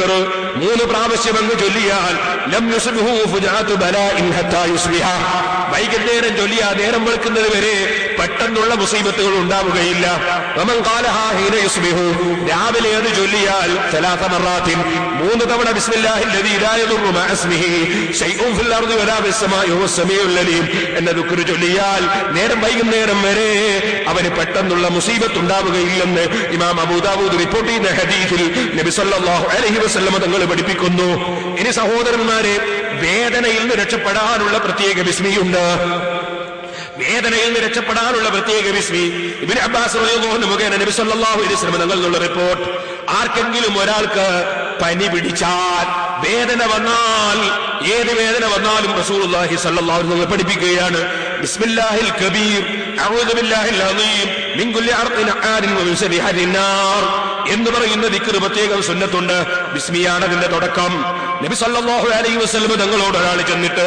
ദിക്ർ മൂന്ന് പ്രാവശ്യം അങ്ങ് ചൊല്ലിയാൽ ലം യുസ്ബിഹു ഫുജാതു ബലാഇൻ ഹത്താ യുസ്ബിഹ. വൈകുന്നേരം ചൊല്ലിയാ നേരം വെളുക്കുന്നത് വരെ പെട്ടെന്നുള്ള മുസീബത്തുകൾ ഉണ്ടാവുകയില്ല. രാവിലെ അത് ചൊല്ലിയാൽ മൂന്ന് തവണ എന്ന ദിക്ർ ചൊല്ലിയാൽ നേരം വൈകുന്നേരം വരെ അവന് പെട്ടെന്നുള്ള മുസീബത്ത് ഉണ്ടാവുകയില്ലെന്ന് ഇമാം അബൂദാബൂദ് റിപ്പോർട്ട് ചെയ്യുന്ന ഹദീഫിൽ നബി അലഹി വസ്ലമ തങ്ങൾ പഠിപ്പിക്കുന്നു. ഇനി സഹോദരന്മാരെ വേദനയിൽ നിന്ന് രക്ഷപ്പെടാനുള്ള പ്രത്യേക വിസ്മിയുണ്ട് വേദനയിൽ നിന്ന് രക്ഷപ്പെടാനുള്ള പ്രത്യേക വിസ്മി. ഇബിൻ അബ്ബാസ് മുഖേന നബി സല്ലാഹു അലൈഹി വസല്ലം തങ്ങൾ എന്നുള്ള റിപ്പോർട്ട് ആർക്കെങ്കിലും ഒരാൾക്ക് പനി പിടിച്ചാൽ വേദന വന്നാൽ ഏത് വേദന വന്നാലും റസൂലുള്ളാഹി സ്വല്ലല്ലാഹു അലൈഹി വസല്ലം പഠിപ്പിക്കുകയാണ്. ബിസ്മില്ലാഹിൽ കബീർ അഊദു ബില്ലാഹിൽ മിൻ കുല്ലി എന്ന് പറയുന്ന ദിക്ർ പ്രത്യേകം സുന്നത്തുണ്ട്. ബിസ്മിയാണ് അതിന്റെ തുടക്കം. നബി സല്ലല്ലാഹു അലൈഹി വസല്ലം തങ്ങളോട് ഒരാൾ ചെന്നിട്ട്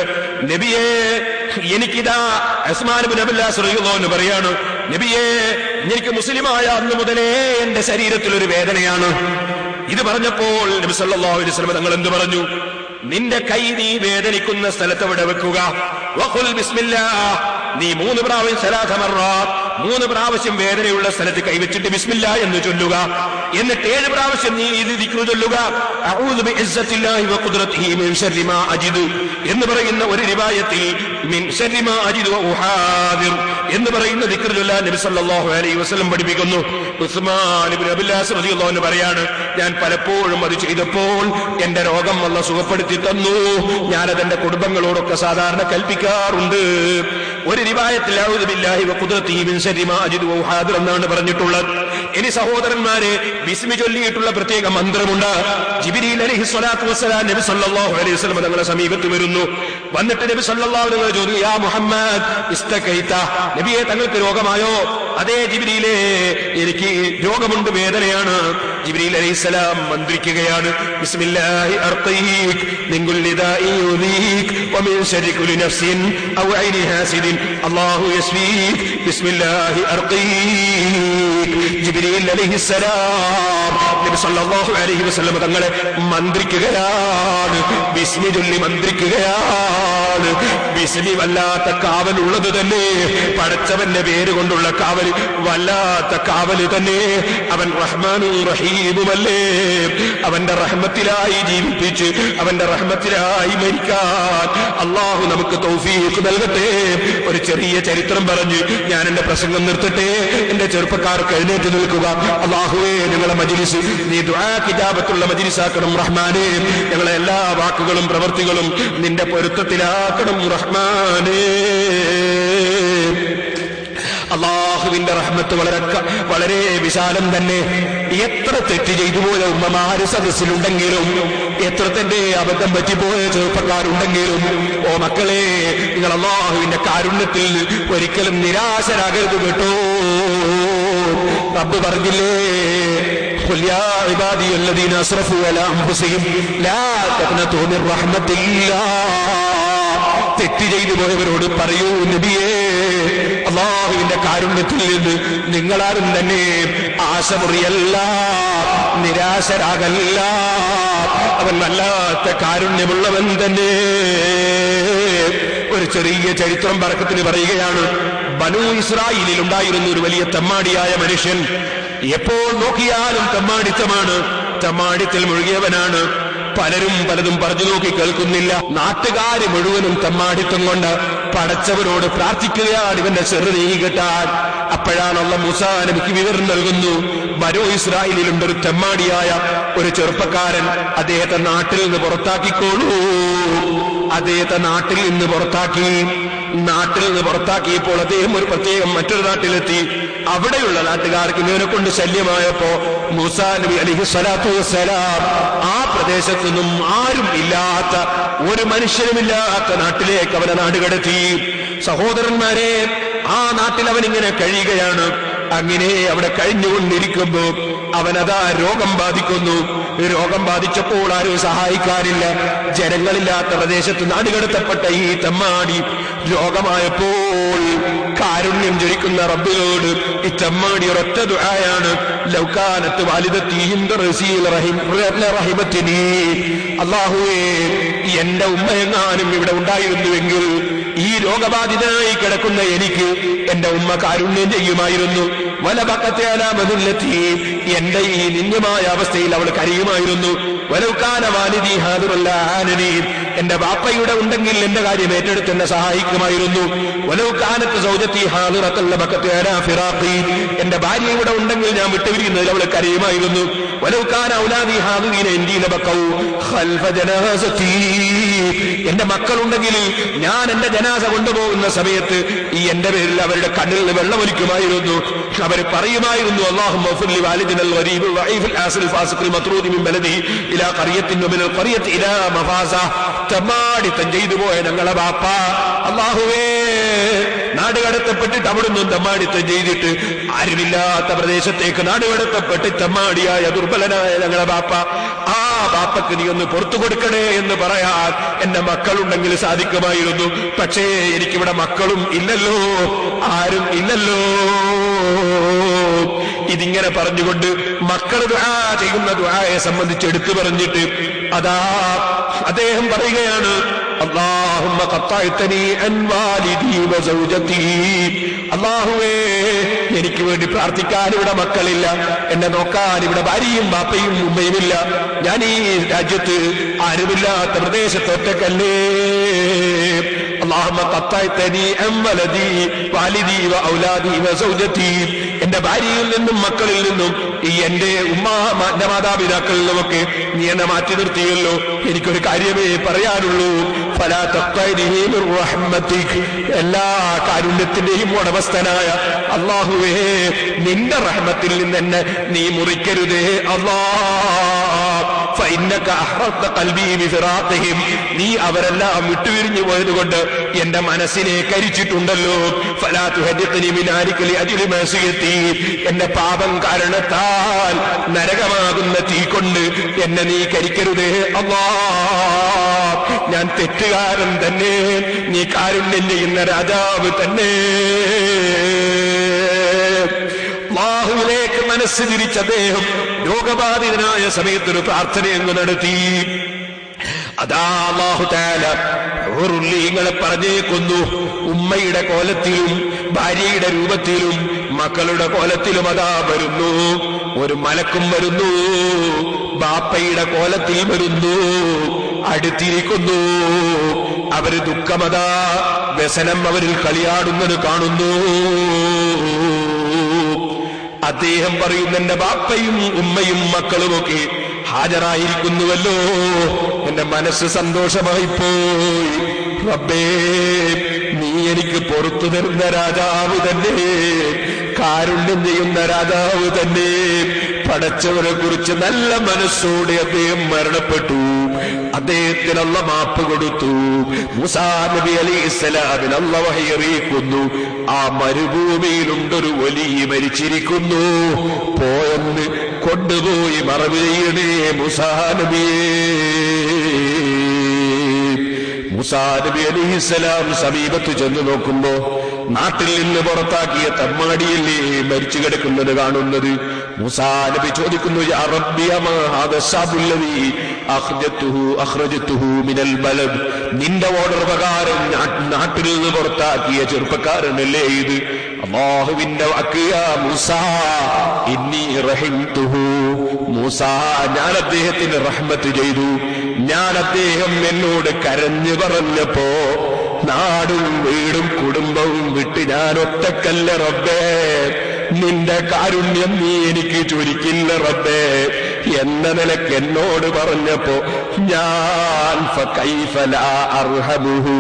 നബിയെ എനിക്കിതാ അൻഹു പറയാണ് നബിയെ എനിക്ക് മുസ്ലിമായ അന്ന് മുതലേ എന്റെ ശരീരത്തിൽ ഒരു വേദനയാണ്. ഇത് പറഞ്ഞപ്പോൾ നബി സല്ലല്ലാഹു അലൈഹി വസല്ലം തങ്ങൾ എന്ത് പറഞ്ഞു? നിന്റെ കൈ നീ വേദനിക്കുന്ന സ്ഥലത്ത് അവിടെ വെക്കുക. വഖുൽ ബിസ്മില്ലാ നീ മൂന്ന് പ്രാവശ്യം മൂന്ന് പ്രാവശ്യം വേദനയുള്ള സ്ഥലത്ത് കൈവച്ചിട്ട് ബിസ്മില്ല എന്ന് ചൊല്ലുക. എന്നിട്ട് ഏഴ് പ്രാവശ്യം നീ ഇത് ദിക്രു ചൊല്ലുക. എന്ന് പറയുന്ന ഒരു രിവായത്തിൽ എന്ന് പറയുന്ന ദിക്ർ ചൊല്ലാൻ നബി സല്ലല്ലാഹു അലൈഹി വസല്ലം പഠിപ്പിക്കുന്നു. ഉസ്മാൻ ഇബ്നു പറയാണ് ഞാൻ പലപ്പോഴും അത് ചെയ്തപ്പോൾ എന്റെ രോഗം വല്ല സുഖപ്പെടുത്തി തന്നു. ഞാനത് എന്റെ കുടുംബങ്ങളോടൊക്കെ സാധാരണ കൽപ്പിക്കാറുണ്ട്. ഒരു റിവായത്തിൽ എന്നാണ് പറഞ്ഞിട്ടുള്ളത്. ഇനി സഹോദരന്മാരെ വിസ്മി ചൊല്ലിയിട്ടുള്ള പ്രത്യേക മന്ത്രമുണ്ട്. ജിബിരിയിൽ അലഹി സ്വലാത്തു വസ്സലാം നബി സല്ലല്ലാഹു അലൈഹി വസല്ലം തങ്ങളുടെ സമീപത്ത് വരുന്നു. വന്നിട്ട് നബി സല്ലല്ലാഹു അലൈഹി വസല്ലം യാ മുഹമ്മദ് ഇസ്തകൈത. നബിയെ തങ്ങൾക്ക് രോഗമായോ? അതേ ജിബിരിയിലെ എനിക്ക് രോഗമുണ്ട് വേദനയാണ്. ജിബ്രീൽ അലൈഹിസ്സലാം മന്ത്രിക്കുകയാണ്. ബിസ്മില്ലാഹി അർഖീക് മിൻ കുല്ലി ദാഇ യുദീക് വമിൻ ശർരി കുല്ലി നഫ്സിൻ ഔ ഐനി ഹാസിദിൻ. അല്ലാഹു യസ്ഫീക് ബിസ്മില്ലാഹി അർഖീക് ജിബ്രീൽ അലൈഹിസ്സലാം. നബി സല്ലല്ലാഹു അലൈഹി വസല്ലം തങ്ങളെ മന്ത്രിക്കുകയാണ്. ബിസ്മി ചൊല്ലി മന്ത്രിക്കുകയാണ്. ബിസ്മി വല്ലാത്ത കാവലുള്ളത് തന്നെ. പടച്ചവന്റെ പേര് കൊണ്ടുള്ള കാവൽ വല്ലാത്ത കാവൽ തന്നെ. അവൻ റഹ്മാനും റഹീമുമല്ലേ. അവന്റെ റഹ്മത്തിലായി ജീവിപ്പിച്ച് അവന്റെ റഹ്മത്തിലായി മരിക്കാൻ അള്ളാഹു നമുക്ക് തൗഫീഖ് നൽകട്ടെ. ഒരു ചെറിയ ചരിത്രം പറഞ്ഞ് ഞാൻ എന്റെ പ്രസംഗം നിർത്തട്ടെ. എന്റെ ചെറുപ്പക്കാർക്ക് എഴുന്നേറ്റ് നിൽക്കുക. അള്ളാഹുവേ ഞങ്ങളെ മജിലിസ് നീ ദുആ കിതാബത്തുള്ള മജിലിസാക്കണം റഹ്മാനെ. ഞങ്ങളെ എല്ലാ വാക്കുകളും പ്രവൃത്തികളും നിന്റെ പൊരുത്തത്തിലാക്കണം റഹ്മാനേ. അള്ളാഹുവിന്റെ റഹ്മത്ത് വളരെ ക- വളരെ വിശാലം തന്നെ എത്ര തെറ്റ് ചെയ്തു പോയ ഉമ്മമാര് സദസ്സിലുണ്ടെങ്കിലും എത്ര തന്റെ അബദ്ധം പറ്റിപ്പോയ ചെറുപ്പക്കാരുണ്ടെങ്കിലും ഓ മക്കളെ നിങ്ങൾ അള്ളാഹുവിന്റെ കാരുണ്യത്തിൽ ഒരിക്കലും നിരാശരാകരുത് കേട്ടോ റബ്ബ് പറഞ്ഞില്ലേ قل يا عبادي الذين اسرفوا على انفسهم لا تقنطوا من رحمة الله തെറ്റ് ചെയ്തു പോയവരോട് പറയൂ നബിയേ അള്ളാഹുവിന്റെ കാരുണ്യത്തിൽ നിന്ന് നിങ്ങളാരും തന്നെ ആശ മുറിയല്ല നിരാശരാകല്ല. അവൻ വല്ലാത്ത കാരുണ്യമുള്ളവൻ തന്നെ. ഒരു ചെറിയ ചരിത്രം പറക്കത്തിന് പറയുകയാണ് ബനു ഇസ്രായേലിൽ ഉണ്ടായിരുന്ന ഒരു വലിയ തമ്മാടിയായ മനുഷ്യൻ എപ്പോൾ നോക്കിയാലും തെമ്മാടിത്തമാണ് തെമ്മാടിത്തിൽ മുഴുകിയവനാണ്. പലരും പലതും പറഞ്ഞു നോക്കി കേൾക്കുന്നില്ല. നാട്ടുകാര് മുഴുവനും തമ്മാടിത്തം കൊണ്ട് പടച്ചവരോട് പ്രാർത്ഥിക്കുകയാണ് ഇവന്റെ ചെറു നീങ്ങി കെട്ടാൻ. അപ്പോഴാണുള്ള മുസാ നബിക്ക് വിവരം നൽകുന്നു. വരോ ഇസ്രായേലിലുണ്ട് ഒരു തെമ്മാടിയായ ഒരു ചെറുപ്പക്കാരൻ. അദ്ദേഹത്തെ നാട്ടിൽ നിന്ന് പുറത്താക്കിക്കോളൂ. അദ്ദേഹത്തെ നാട്ടിൽ നിന്ന് പുറത്താക്കി. നാട്ടിൽ നിന്ന് പുറത്താക്കിയപ്പോൾ അദ്ദേഹം ഒരു പ്രത്യേകം മറ്റൊരു നാട്ടിലെത്തി. അവിടെയുള്ള നാട്ടുകാർക്ക് ഇവനെ കൊണ്ട് ശല്യമായപ്പോ മൂസാ നബി അലിഹി സ്വലാത്തു വസ്സലാം ആ പ്രദേശത്തു നിന്നും ആരും ഇല്ലാത്ത ഒരു മനുഷ്യനുമില്ലാത്ത നാട്ടിലേക്ക് അവനെ നാടുകടത്തി. സഹോദരന്മാരെ ആ നാട്ടിൽ അവൻ ഇങ്ങനെ കഴിയുകയാണ്. അങ്ങനെ അവിടെ കഴിഞ്ഞുകൊണ്ടിരിക്കുമ്പോ അവനതാ രോഗം ബാധിക്കുന്നു. രോഗം ബാധിച്ചപ്പോൾ ആരും സഹായിക്കാറില്ല. ജനങ്ങളില്ലാത്ത പ്രദേശത്ത് നാടുകടത്തപ്പെട്ട ഈ തെമ്മാടി രോഗമായപ്പോൾ കാരുണ്യം ജനിക്കുന്ന റബ്ബിനോട് ഈ ചമ്മാടി ഒരൊറ്റ ദുആയാണ്. ലൗകാനത്ത് റഹിമത്തിനി. അള്ളാഹുവേ എന്റെ ഉമ്മയെങ്ങാനും ഇവിടെ ഉണ്ടായിരുന്നുവെങ്കിൽ ഈ രോഗബാധിതനായി കിടക്കുന്ന എനിക്ക് എന്റെ ഉമ്മ കാരുണ്യം ചെയ്യുമായിരുന്നു. വലപക്കത്തെ അലാമതുല്ലെത്തി എന്റെ ഈ നിന്യമായ അവസ്ഥയിൽ അവൾ കരയുമായിരുന്നു. വലൗക്കാന വാലിദി ഹാദുറല്ല ആനനി എന്റെ വാപ്പയുടെ ഉണ്ടെങ്കിൽ എന്റെ കാര്യം ഏറ്റെടുത്ത് എന്നെ സഹായിക്കുമായിരുന്നു. ഫിറാഖി. എന്റെ ഭാര്യ ഇവിടെ ഉണ്ടെങ്കിൽ ഞാൻ വിട്ടുപിരിക്കുന്നതിൽ അവൾ കരയുമായിരുന്നു. ഔലാദി ജനാസത്തി. എന്റെ മക്കളുണ്ടെങ്കിൽ ഞാൻ എന്റെ ജനാസ കൊണ്ടുപോകുന്ന സമയത്ത് ഈ എന്റെ പേരിൽ അവരുടെ കണ്ണിൽ വെള്ളമൊലിക്കുമായിരുന്നു അവർ പറയുമായിരുന്നു അള്ളാഹും തെമ്മാടിത്തം ചെയ്തു പോയ ഞങ്ങളെ ബാപ്പ. അള്ളാഹുവേ നാട് കടത്തപ്പെട്ടിട്ട് അവിടുന്ന് തെമ്മാടിത്തം ചെയ്തിട്ട് ആരുമില്ലാത്ത പ്രദേശത്തേക്ക് നാട് കടത്തപ്പെട്ട് തെമ്മാടിയായ ദുർബലനായ ഞങ്ങളെ ബാപ്പ. ആ ബാപ്പക്ക് നീ ഒന്ന് പുറത്തു കൊടുക്കണേ എന്ന് പറയാൻ എന്റെ മക്കളുണ്ടെങ്കിൽ സാധിക്കുമായിരുന്നു. പക്ഷേ എനിക്കിവിടെ മക്കളും ഇല്ലല്ലോ ആരും ഇല്ലല്ലോ. ഇതിങ്ങനെ പറഞ്ഞുകൊണ്ട് മക്കൾ ദുആ ചെയ്യുന്ന ദുആയെ സംബന്ധിച്ച് എടുത്തു പറഞ്ഞിട്ട് അതാ അദ്ദേഹം പറയുകയാണ് അള്ളാഹുവേ എനിക്ക് വേണ്ടി പ്രാർത്ഥിക്കാൻ ഇവിടെ മക്കളില്ല. എന്നെ നോക്കാൻ ഇവിടെ ഭാര്യയും ബാപ്പയും ഉമ്മയുമില്ല. ഞാൻ ഈ രാജ്യത്ത് ആരുമില്ലാത്ത പ്രദേശത്തൊറ്റക്കല്ലേ എന്റെ ഭാര്യയിൽ നിന്നും മക്കളിൽ നിന്നും ഈ എന്റെ ഉമ്മ എന്റെ മാതാപിതാക്കളിൽ നിന്നുമൊക്കെ നീ എന്നെ മാറ്റി നിർത്തിയല്ലോ. എനിക്കൊരു കാര്യമേ പറയാനുള്ളൂ. എല്ലാ കാരുണ്യത്തിന്റെയും ഉടമസ്ഥനായ അള്ളാഹുവേ നിന്റെ റഹ്മത്തിൽ നിന്ന് എന്നെ നീ മുറിക്കരുതേ. അള്ളാ. നീ അവരെല്ലാം വിട്ടുപിരിഞ്ഞു പോയത് കൊണ്ട് എന്റെ മനസ്സിനെ കരിച്ചിട്ടുണ്ടല്ലോ. എന്റെ പാപം കാരണത്താൽ നരകമാകുന്ന തീ കൊണ്ട് എന്നെ നീ കരിക്കരുതേ അള്ളാ. ഞാൻ തെറ്റുകാരൻ തന്നെ. നീ കാരുണ്യം ചെയ്യുന്ന രാജാവ് തന്നെ. അള്ളാഹുവിലേക്ക് മനസ്സ് തിരിച്ച അദ്ദേഹം രോഗബാധിതനായ സമയത്ത് ഒരു പ്രാർത്ഥനയങ്ങ് നടത്തി. അതാ അള്ളാഹു താല പറഞ്ഞേക്കുന്നു. ഉമ്മയുടെ കോലത്തിലും ഭാര്യയുടെ രൂപത്തിലും മക്കളുടെ കോലത്തിലും അതാ വരുന്നു. ഒരു മലക്കും വരുന്നു. ബാപ്പയുടെ കോലത്തിൽ വരുന്നു. അടുത്തിരിക്കുന്നു. അവർ ദുഃഖമതാ വ്യസനം അവരിൽ കളിയാടുന്നത് കാണുന്നു. അദ്ദേഹം പറയുന്ന എന്റെ ബാപ്പയും ഉമ്മയും മക്കളുമൊക്കെ ഹാജരായിരിക്കുന്നുവല്ലോ. എന്റെ മനസ്സ് സന്തോഷമായി പോയി റബ്ബേ നീ എനിക്ക് പുറത്തു തരുന്ന രാജാവ് തന്നെ. കാരുണ്യം ചെയ്യുന്ന രാജാവ് തന്നെ. പടച്ചവനെ കുറിച്ച് നല്ല മനസ്സോടെ അദ്ദേഹം മരണപ്പെട്ടു. അദ്ദേഹത്തിനുള്ള മാപ്പ് കൊടുത്തു. മുസാ നബി അലി ഇസ്ലാമിന് അല്ല വഹിയറിയിക്കുന്നു ആ മരുഭൂമിയിലുണ്ടൊരു വലിയ മരിച്ചിരിക്കുന്നു. പോയെന്ന് കൊണ്ടുപോയി മറവ് ചെയ്യണേ മുസാ നബിയേ. മുസാ നബി സമീപത്ത് ചെന്ന് നോക്കുമ്പോ നാട്ടിൽ നിന്ന് പുറത്താക്കിയ തമ്മാടിയല്ലേ മരിച്ചു കിടക്കുന്നത് കാണുന്നത്? മുസാ നബി ചോദിക്കുന്നു "യാ റബ്ബി അമാ ഹാദ ശാബുല്ലദീ അഖ്റജത്തുഹു അഖ്റജത്തുഹു മിനൽ ബലദ്. നിന്റെ ഓർഡർ പ്രകാരം നാട്ടിൽ നിന്ന് പുറത്താക്കിയ ചെറുപ്പക്കാരനല്ലേ ഇത്? അള്ളാഹുവിന്റെ ഞാൻ അദ്ദേഹത്തിന് റഹ്മത്ത് ചെയ്തു. ഞാൻ അദ്ദേഹം എന്നോട് കരഞ്ഞു പറഞ്ഞപ്പോ നാടും വീടും കുടുംബവും വിട്ട് ഞാൻ ഒറ്റക്കല്ല റബ്ബേ. നിന്റെ കാരുണ്യം നീ എനിക്ക് ചൊരിക്കില്ല റബ്ബേ. എന്ന നിലയ്ക്ക് എന്നോട് പറഞ്ഞപ്പോ ഞാൻ അർഹമുഹു.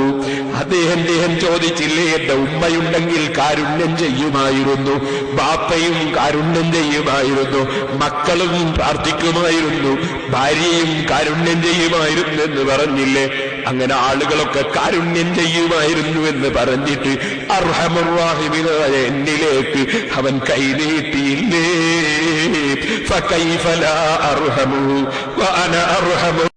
അദ്ദേഹം ചോദിച്ചില്ലേ എന്റെ ഉമ്മയുണ്ടെങ്കിൽ കാരുണ്യം ചെയ്യുമായിരുന്നു ബാപ്പയും കാരുണ്യം ചെയ്യുമായിരുന്നു മക്കളും പ്രാർത്ഥിക്കുമായിരുന്നു ഭാര്യയും കാരുണ്യം ചെയ്യുമായിരുന്നു എന്ന് പറഞ്ഞില്ലേ? അങ്ങനെ ആളുകളൊക്കെ കാരുണ്യം ചെയ്യുമായിരുന്നു എന്ന് പറഞ്ഞിട്ട് അർഹമുറാഹിമിനായ എന്നിലേക്ക് അവൻ കൈനീട്ടിയില്ലേ അർഹമു അർഹമു.